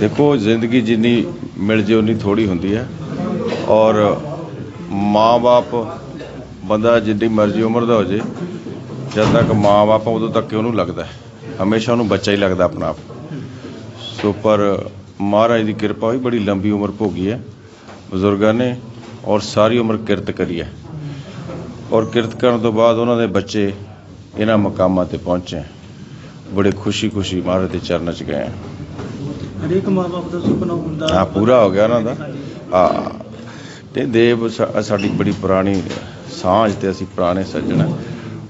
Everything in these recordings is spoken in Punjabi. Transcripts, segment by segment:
ਦੇਖੋ, ਜ਼ਿੰਦਗੀ ਜਿੰਨੀ ਮਿਲ ਜੇ ਉਨੀ ਥੋੜੀ ਹੁੰਦੀ ਹੈ। ਔਰ ਮਾਂ-ਬਾਪ, ਬੰਦਾ ਜਿੰਨੀ ਮਰਜ਼ੀ ਉਮਰ ਦਾ ਹੋ ਜੇ, ਜਦ ਤੱਕ ਮਾਂ-ਬਾਪ ਉਦੋਂ ਤੱਕ ਹੀ ਉਹਨੂੰ ਲੱਗਦਾ ਹੈ। ਹਮੇਸ਼ਾ ਉਹਨੂੰ ਬੱਚਾ ਹੀ ਲੱਗਦਾ ਆਪਣਾ ਆਪ। ਸੋ ਪਰ ਮਹਾਰਾਜ ਦੀ ਕਿਰਪਾ ਹੋਈ, ਬੜੀ ਲੰਬੀ ਉਮਰ ਭੋਗੀ ਹੈ। ਬਜ਼ੁਰਗਾਂ ਨੇ ਔਰ ਸਾਰੀ ਉਮਰ ਕਿਰਤ ਕਰੀ ਹੈ। ਔਰ ਕਿਰਤ ਕਰਨ ਤੋਂ ਬਾਅਦ ਉਹਨਾਂ ਦੇ ਬੱਚੇ ਇਹਨਾਂ ਮਕਾਮਾਂ ਤੇ ਪਹੁੰਚੇ ਬੜੇ ਖੁਸ਼ੀ-ਖੁਸ਼ੀ ਮਹਾਰਾਜ ਦੇ ਚਰਨਾਂ 'ਚ ਗਏ ਹਰੇਕ ਮਾਂ-ਬਾਪ ਦਾ ਸੁਪਨਾ ਹੁੰਦਾ। ਹਾਂ ਪੂਰਾ ਹੋ ਗਿਆ ਉਹਨਾਂ ਦਾ। ਹਾਂ। ਤੇ ਦੇਵ ਸਾਡੀ ਬੜੀ ਪੁਰਾਣੀ ਸਾਂਝ ਤੇ ਅਸੀਂ ਪੁਰਾਣੇ ਸੱਜਣ।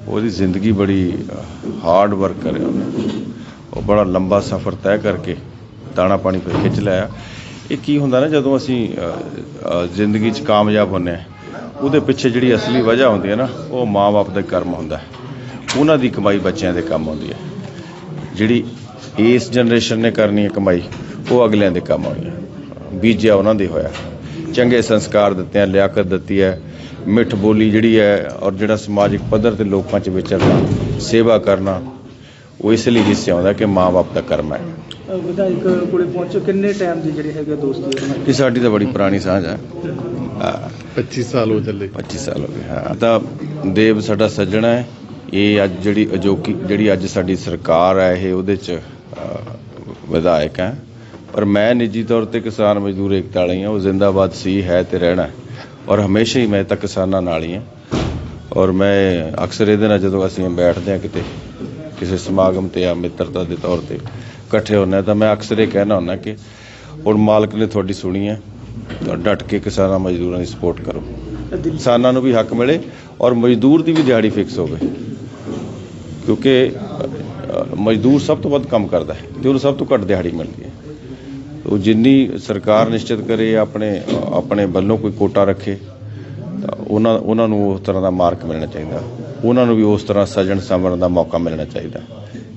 ਉਹਦੀ ਜ਼ਿੰਦਗੀ ਬੜੀ ਹਾਰਡ ਵਰਕ ਕਰਿਆ ਉਹਨੇ। ਉਹ ਬੜਾ ਲੰਬਾ ਸਫ਼ਰ ਤੈਅ ਕਰਕੇ ਦਾਣਾ ਪਾਣੀ ਫਿਰ ਖਿੱਚ ਲਿਆ ਇਹ ਕੀ ਹੁੰਦਾ ਨਾ ਜਦੋਂ ਅਸੀਂ ਜ਼ਿੰਦਗੀ 'ਚ ਕਾਮਯਾਬ ਹੁੰਨੇ ਆ ਉਹਦੇ ਪਿੱਛੇ ਜਿਹੜੀ ਅਸਲੀ ਵਜ੍ਹਾ ਹੁੰਦੀ ਹੈ ਨਾ, ਉਹ ਮਾਂ-ਬਾਪ ਦਾ ਕਰਮ ਹੁੰਦਾ ਉਹਨਾਂ ਦੀ ਕਮਾਈ ਬੱਚਿਆਂ ਦੇ ਕੰਮ ਆਉਂਦੀ ਹੈ। ਜਿਹੜੀ ਇਸ ਜਨਰੇਸ਼ਨ ਨੇ ਕਰਨੀ ਹੈ ਕਮਾਈ, ਉਹ ਅਗਲਿਆਂ ਦੇ ਕੰਮ ਆਉਣੀ ਹੈ। ਬੀਜਿਆ ਉਹਨਾਂ ਦੇ ਹੋਇਆ। ਚੰਗੇ ਸੰਸਕਾਰ ਦਿੱਤੇ ਆ, ਲਿਆਕਤ ਦਿੱਤੀ ਹੈ। ਮਿੱਠ ਬੋਲੀ ਜਿਹੜੀ ਹੈ ਔਰ ਜਿਹੜਾ ਸਮਾਜਿਕ ਪੱਧਰ ਤੇ ਲੋਕਾਂ 'ਚ ਵਿਚਰਨਾ, ਸੇਵਾ ਕਰਨਾ, ਉਹ ਇਸ ਲਈ ਹਿੱਸੇ ਆਉਂਦਾ ਕਿ ਮਾਂ-ਬਾਪ ਦਾ ਕਰਮ ਹੈ। ਵਿਧਾਇਕ ਕੋਲੇ ਪਹੁੰਚੋ ਕਿੰਨੇ ਟਾਈਮ ਦੀ ਜਿਹੜੀ ਹੈਗੇ ਦੋਸਤੀ ਦੀ? ਇਹ ਸਾਡੀ ਤਾਂ ਬੜੀ ਪੁਰਾਣੀ ਸਾਂਝ ਹੈ। ਹਾਂ। 25 ਸਾਲ ਹੋ ਚੱਲੇ। 25 ਸਾਲ ਹੋ ਗਏ ਹਾਂ। ਤਾਂ ਦੇਵ ਸਾਡਾ ਸੱਜਣਾ ਹੈ। ਇਹ ਅੱਜ ਜਿਹੜੀ ਅਜੋਕੀ ਜਿਹੜੀ ਅੱਜ ਸਾਡੀ ਸਰਕਾਰ ਹੈ ਇਹ ਉਹਦੇ ਚ ਅਹ, ਵਿਧਾਇਕ ਹੈ। ਪਰ ਮੈਂ ਨਿੱਜੀ ਤੌਰ ਤੇ ਕਿਸਾਨ ਮਜ਼ਦੂਰ ਏਕਤਾ ਵਾਲੀ ਹਾਂ। ਉਹ ਜ਼ਿੰਦਾਬਾਦ ਸੀ ਹੈ ਤੇ ਰਹਿਣਾ ਹੈ। ਔਰ ਹਮੇਸ਼ਾ ਹੀ ਮੈਂ ਤਾਂ ਕਿਸਾਨਾਂ ਨਾਲ ਹੀ ਹਾਂ। ਔਰ ਮੈਂ ਅਕਸਰ ਇਹਦੇ ਨਾਲ ਜਦੋਂ ਅਸੀਂ ਬੈਠਦੇ ਹਾਂ ਕਿਤੇ ਕਿਸੇ ਸਮਾਗਮ ਤੇ ਆ ਮਿੱਤਰਤਾ ਦੇ ਤੌਰ ਤੇ ਇਕੱਠੇ ਹੁੰਦੇ ਹਾਂ ਤਾਂ ਮੈਂ ਅਕਸਰ ਇਹ ਕਹਿਣਾ ਹੁੰਦਾ ਕਿ ਹੁਣ ਮਾਲਕ ਨੇ ਤੁਹਾਡੀ ਸੁਣੀ ਹੈ, ਤਾਂ ਡਟ ਕੇ ਕਿਸਾਨਾਂ, ਮਜ਼ਦੂਰਾਂ ਦੀ ਸਪੋਰਟ ਕਰੋ। ਕਿਸਾਨਾਂ ਨੂੰ ਵੀ ਹੱਕ ਮਿਲੇ ਔਰ ਮਜ਼ਦੂਰ ਦੀ ਵੀ ਦਿਹਾੜੀ ਫਿਕਸ ਹੋਵੇ। ਕਿਉਂਕਿ ਮਜ਼ਦੂਰ ਸਭ ਤੋਂ ਵੱਧ ਕੰਮ ਕਰਦਾ ਹੈ ਤੇ ਉਹਨੂੰ ਸਭ ਤੋਂ ਘੱਟ ਦਿਹਾੜੀ ਮਿਲਦੀ ਹੈ। ਉਹ ਜਿੰਨੀ ਸਰਕਾਰ ਨਿਸ਼ਚਿਤ ਕਰੇ, ਆਪਣੇ ਆਪਣੇ ਵੱਲੋਂ ਕੋਈ ਕੋਟਾ ਰੱਖੇ, ਤਾਂ ਉਹਨਾਂ ਉਹਨਾਂ ਨੂੰ ਉਸ ਤਰ੍ਹਾਂ ਦਾ ਮਾਰਕ ਮਿਲਣਾ ਚਾਹੀਦਾ। ਉਹਨਾਂ ਨੂੰ ਵੀ ਉਸ ਤਰ੍ਹਾਂ ਸਜਣ ਸਮਰਨ ਦਾ ਮੌਕਾ ਮਿਲਣਾ ਚਾਹੀਦਾ।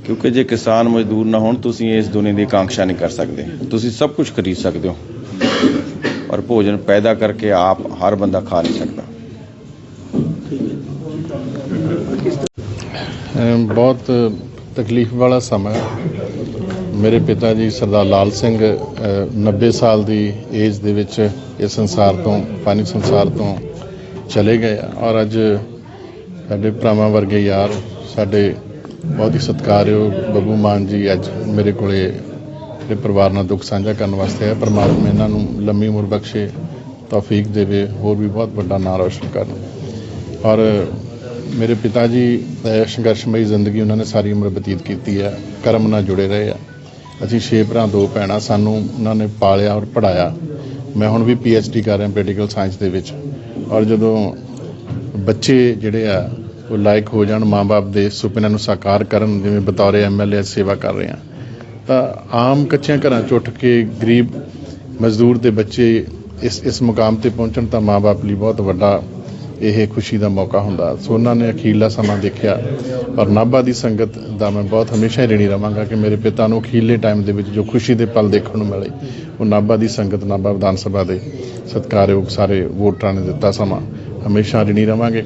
ਕਿਉਂਕਿ ਜੇ ਕਿਸਾਨ ਮਜ਼ਦੂਰ ਨਾ ਹੋਣ ਤੁਸੀਂ ਇਸ ਦੁਨੀਆ ਦੀ ਆਕਾਂक्षा ਨਹੀਂ ਕਰ ਸਕਦੇ। ਤੁਸੀਂ ਸਭ ਕੁਝ ਖਰੀਦ ਸਕਦੇ ਹੋ। ਪਰ ਭੋਜਨ ਪੈਦਾ ਕਰਕੇ ਆਪ ਹਰ ਬੰਦਾ ਖਾ ਨਹੀਂ ਸਕਦਾ। ਬਹੁਤ ਤਕਲੀਫ ਵਾਲਾ ਸਮਾਂ ਮੇਰੇ ਪਿਤਾ ਜੀ ਸਰਦਾਰ ਲਾਲ ਸਿੰਘ ਅ, 90 ਸਾਲ ਦੀ ਏਜ ਦੇ ਵਿੱਚ ਇਸ ਸੰਸਾਰ ਤੋਂ ਪਾਣੀ ਸੰਸਾਰ ਤੋਂ ਚਲੇ ਗਏ ਔਰ ਅੱਜ ਸਾਡੇ ਭਰਾਵਾਂ ਵਰਗੇ ਯਾਰ ਸਾਡੇ ਬਹੁਤ ਹੀ ਸਤਿਕਾਰਯੋਗ ਬੱਬੂ ਮਾਨ ਜੀ ਅੱਜ ਮੇਰੇ ਕੋਲੇ ਮੇਰੇ ਪਰਿਵਾਰ ਨਾਲ ਦੁੱਖ ਸਾਂਝਾ ਕਰਨ ਵਾਸਤੇ ਹੈ ਪਰਮਾਤਮਾ ਇਹਨਾਂ ਨੂੰ ਲੰਮੀ ਉਮਰ ਬਖਸ਼ੇ, ਤੌਫੀਕ ਦੇਵੇ, ਹੋਰ ਵੀ ਬਹੁਤ ਵੱਡਾ ਨਾਂ ਰੋਸ਼ਨ ਕਰਨ। ਔਰ ਮੇਰੇ ਪਿਤਾ ਜੀ ਅਹ ਸੰਘਰਸ਼ਮਈ ਜ਼ਿੰਦਗੀ ਉਹਨਾਂ ਨੇ ਸਾਰੀ ਉਮਰ ਬਤੀਤ ਕੀਤੀ ਹੈ। ਕਰਮ ਨਾਲ ਜੁੜੇ ਰਹੇ ਆ। ਅਸੀਂ ਛੇ ਭਰਾ, ਦੋ ਭੈਣਾਂ, ਸਾਨੂੰ ਉਹਨਾਂ ਨੇ ਪਾਲਿਆ ਔਰ ਪੜਾਇਆ ਮੈਂ ਹੁਣ ਵੀ ਡੀ ਕਰ ਰਿਹਾ ਪੋਲੀਟੀਕਲ ਸਾਇੰਸ ਦੇ ਵਿੱਚ। ਔਰ ਜਦੋਂ ਬੱਚੇ ਜਿਹੜੇ ਆ ਉਹ ਲਾਇਕ ਹੋ ਜਾਣ ਮਾਪੇ ਦੇ ਸੁਪਨਿਆਂ ਨੂੰ ਸਾਕਾਰ ਕਰਨ, ਜਿਵੇਂ ਬਤੌਰੇ ਐਮਐਲਏ ਸੇਵਾ ਕਰ ਰਹੇ ਆ ਤਾਂ ਆਮ ਕੱਚਿਆਂ ਘਰਾਂ ਚ ਉੱਠ ਕੇ ਗਰੀਬ ਮਜ਼ਦੂਰ ਦੇ ਬੱਚੇ ਇਸ ਇਸ ਮੁਕਾਮ ਤੇ ਪਹੁੰਚਣ ਤਾਂ ਮਾਪੇ ਲਈ ਬਹੁਤ ਵੱਡਾ ਇਹ ਖੁਸ਼ੀ ਦਾ ਮੌਕਾ ਹੁੰਦਾ। ਸੋ ਉਹਨਾਂ ਨੇ ਅਖੀਰਲਾ ਸਮਾਂ ਦੇਖਿਆ। ਔਰ ਨਾਭਾ ਦੀ ਸੰਗਤ ਦਾ ਮੈਂ ਬਹੁਤ ਹਮੇਸ਼ਾ ਹੀ ਰਣੀ ਰਵਾਂਗਾ ਕਿ ਮੇਰੇ ਪਿਤਾ ਨੂੰ ਅਖੀਰਲੇ ਟਾਈਮ ਦੇ ਵਿੱਚ ਜੋ ਖੁਸ਼ੀ ਦੇ ਪਲ ਦੇਖਣ ਨੂੰ ਮਿਲੇ, ਉਹ ਨਾਭਾ ਦੀ ਸੰਗਤ, ਨਾਭਾ ਵਿਧਾਨ ਸਭਾ ਦੇ ਸਤਿਕਾਰਯੋਗ ਸਾਰੇ ਵੋਟਰਾਂ ਨੇ ਦਿੱਤਾ ਸਮਾਂ। ਹਮੇਸ਼ਾ ਰਣੀ ਰਵਾਂਗੇ